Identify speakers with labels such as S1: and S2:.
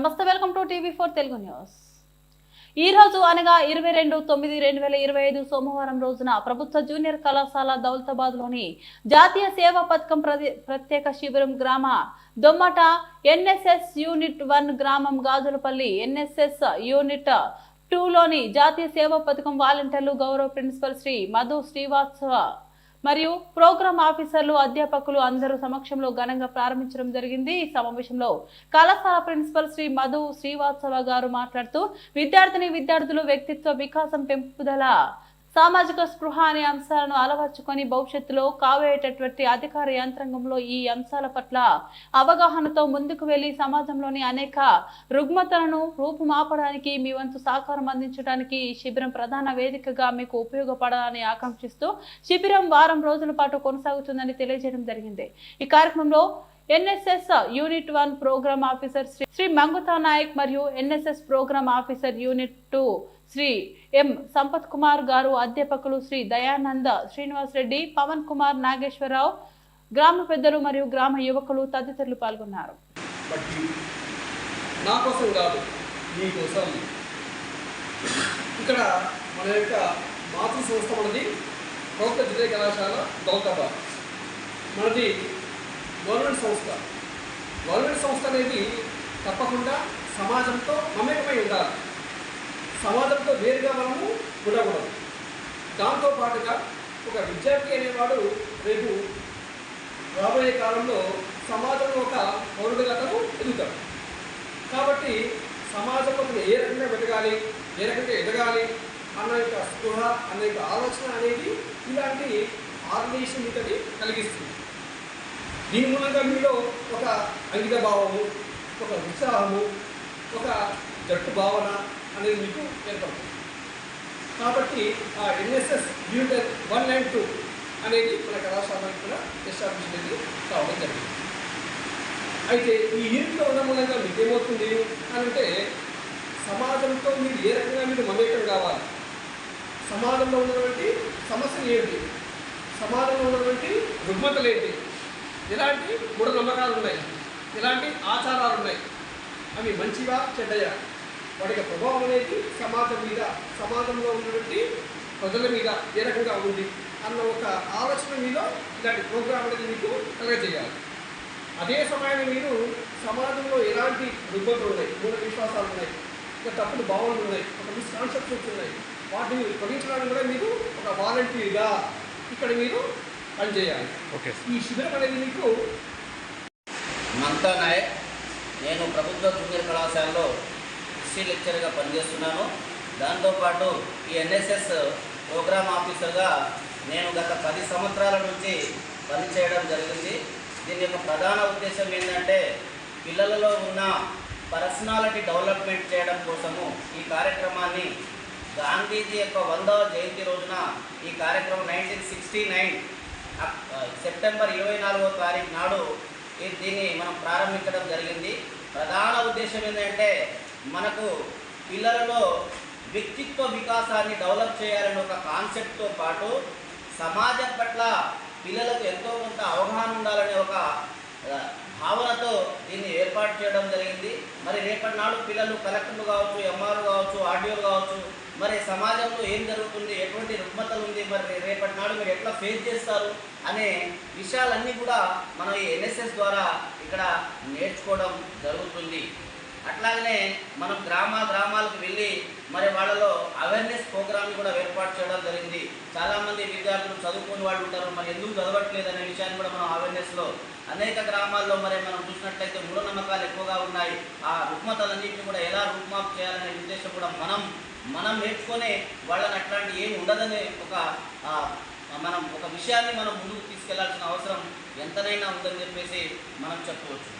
S1: నమస్తే welcome to TV four Telugu news. ఈ రోజు అనగా ఇరవై రెండు తొమ్మిది రెండు వేల ఇరవై ఐదు సోమవారం రోజున ప్రభుత్వ జూనియర్ కళాశాల దౌలతాబాద్లోని జాతీయ సేవా పథకం ప్రతి- ప్రత్యేక శిబిరం గ్రామ దొమ్మట ఎన్ఎస్ఎస్ యూనిట్ వన్ గ్రామం గాజులపల్లి ఎన్ఎస్ఎస్ యూనిట్ టూలోని జాతీయ సేవా పథకం వాలంటీర్లు గౌరవ ప్రిన్సిపల్ శ్రీ మధు శ్రీవాత్సవ మరియు ప్రోగ్రామ్ ఆఫీసర్లు అధ్యాపకులు అందరూ సమక్షంలో ఘనంగా ప్రారంభించడం జరిగింది. ఈ సమావేశంలో కళాశాల ప్రిన్సిపల్ శ్రీ మధు శ్రీవాత్సవ గారు మాట్లాడుతూ విద్యార్థిని విద్యార్థులు వ్యక్తిత్వ వికాసం పెంపుదల సామాజిక స్పృహ అనే అంశాలను అలవర్చుకొని భవిష్యత్తులో కాబోయేటటువంటి అధికార యంత్రాంగంలో ఈ అంశాల పట్ల అవగాహనతో ముందుకు వెళ్ళి సమాజంలోని అనేక రుగ్మతలను రూపుమాపడానికి మీ వంతు సహకారం అందించడానికి ఈ శిబిరం ప్రధాన వేదికగా మీకు ఉపయోగపడాలని ఆకాంక్షిస్తూ శిబిరం వారం రోజుల పాటు కొనసాగుతుందని తెలియజేయడం జరిగింది. ఈ కార్యక్రమంలో NSS unit one program officer Shri Shri Manguta Nayak మరియు NSS program officer unit two Shri M Sampath Kumar గారు అధ్యాపకులు శ్రీ దయానంద శ్రీనివాస్ రెడ్డి పవన్ కుమార్ నాగేశ్వరరావు గ్రామ పెద్దలు మరియు గ్రామ యువకులు తదితరులు పాల్గొన్నారు.
S2: నా కోసం కాదు కోసం. ఇక్కడ మన యొక్క మాతృ సంస్థ మనది ప్రభుత్వ విద్యా కళాశాల దౌలతాబాద్. మనది గవర్నమెంట్ సంస్థ. గవర్నమెంట్ సంస్థ అనేది తప్పకుండా సమాజంతో మమేకమై ఉండాలి. సమాజంతో వేరుగా మనము ఉండకూడదు. దాంతో పాటుగా ఒక విద్యార్థి అనేవాడు రేపు రాబోయే కాలంలో సమాజంలో ఒక పౌరుడిగా అతను ఎదుగుతాడు. కాబట్టి సమాజంలో ఏ రకంగా వెతగాలి ఏ రకంగా ఎదగాలి అన్న యొక్క స్పృహ అన్న యొక్క ఆలోచన అనేది ఇలాంటి ఆర్గనైజేషన్ ఇతని కలిగిస్తుంది. దీని మూలంగా మీలో ఒక అంగిత భావము ఒక ఉత్సాహము ఒక జట్టు భావన అనేది మీకు ఏర్పడుతుంది. కాబట్టి ఆ NSS unit one and two అనేది మన కళాశాలకు కూడా ఎస్టాబ్లిష్ అనేది కావడం జరిగింది. అయితే ఈ యూనిట్లో ఉన్న మూలంగా మీకు ఏమవుతుంది అంటే సమాజంతో మీరు ఏ రకంగా మీరు మమేకం కావాలి? సమాజంలో ఉన్నటువంటి సమస్యలు ఏంటి? సమాజంలో ఉన్నటువంటి రుగ్మతలు ఏంటి? ఎలాంటి మూఢనమ్మకాలు ఉన్నాయి. ఎలాంటి ఆచారాలు ఉన్నాయి అవి మంచివా చెడ్డయా? వాటి ప్రభావం అనేది సమాజం మీద సమాజంలో ఉన్నటువంటి ప్రజల మీద ఏ రకంగా ఉంది అన్న ఒక ఆలోచన మీద ఇలాంటి ప్రోగ్రాం అనేది మీకు కలగజేయాలి. అదే సమయాన్ని మీరు సమాజంలో ఎలాంటి రుగ్మతలు ఉన్నాయి మూఢ విశ్వాసాలు ఉన్నాయి ఒక తప్పుడు భావనలు ఉన్నాయి ఒక మిస్కాన్సెప్షన్స్ ఉన్నాయి వాటిని తొలగించడానికి కూడా మీరు ఒక వాలంటీర్గా ఇక్కడ మీరు పనిచేయాలి
S3: ఓకే.
S2: ఈ శిబిరం అనేది మీకు
S4: మంతా నాయక్ నేను ప్రభుత్వ జూనియర్ కళాశాలలో హిస్టరీ లెక్చర్గా పనిచేస్తున్నాను. దాంతోపాటు ఈ ఎన్ఎస్ఎస్ ప్రోగ్రామ్ ఆఫీసర్గా నేను గత పది సంవత్సరాల నుంచి పనిచేయడం జరిగింది. దీని యొక్క ప్రధాన ఉద్దేశం ఏంటంటే పిల్లలలో ఉన్న పర్సనాలిటీ డెవలప్మెంట్ చేయడం కోసము ఈ కార్యక్రమాన్ని గాంధీజీ యొక్క వందవ జయంతి రోజున ఈ కార్యక్రమం నైన్టీన్ సిక్స్టీ నైన్ సెప్టెంబర్ ఇరవై నాలుగో తారీఖు నాడు దీన్ని మనం ప్రారంభించడం జరిగింది. ప్రధాన ఉద్దేశం ఏంటంటే మనకు పిల్లలలో వ్యక్తిత్వ వికాసాన్ని డెవలప్ చేయాలనే ఒక కాన్సెప్ట్తో పాటు సమాజం పట్ల పిల్లలకు ఎంతో కొంత అవగాహన ఉండాలనే ఒక భావనతో దీన్ని ఏర్పాటు చేయడం జరిగింది. మరి రేపటి నాడు పిల్లలు కలెక్టర్లు కావచ్చు ఎంఆర్లు కావచ్చు ఆర్డీఓలు కావచ్చు మరి సమాజంలో ఏం జరుగుతుంది ఎటువంటి రుగ్మతలు ఉంది మరి రేపటి నాడు మీరు ఎట్లా ఫేస్ చేస్తారు అనే విషయాలన్నీ కూడా మనం ఈ ఎన్ఎస్ఎస్ ద్వారా ఇక్కడ నేర్చుకోవడం జరుగుతుంది. అట్లాగనే మనం గ్రామ గ్రామాలకు వెళ్ళి మరి వాళ్ళలో అవేర్నెస్ ప్రోగ్రామ్ కూడా ఏర్పాటు చేయడం జరిగింది. చాలామంది విద్యార్థులు చదువుకుని వాళ్ళు ఉంటారు. మరి ఎందుకు చదవట్లేదు అనే విషయాన్ని కూడా మనం అవేర్నెస్లో అనేక గ్రామాల్లో మరి మనం చూసినట్లయితే మూఢనమ్మకాలు ఎక్కువగా ఉన్నాయి. ఆ రుగ్మతలన్నింటినీ కూడా ఎలా రూపుమాపు చేయాలనే ఉద్దేశం కూడా మనం మనం నేర్చుకునే వాళ్ళని అట్లాంటి ఏమి ఉండదనే ఒక మనం ఒక విషయాన్ని మనం ముందుకు తీసుకెళ్ళాల్సిన అవసరం ఎంతనైనా ఉందని చెప్పేసి మనం చెప్పవచ్చు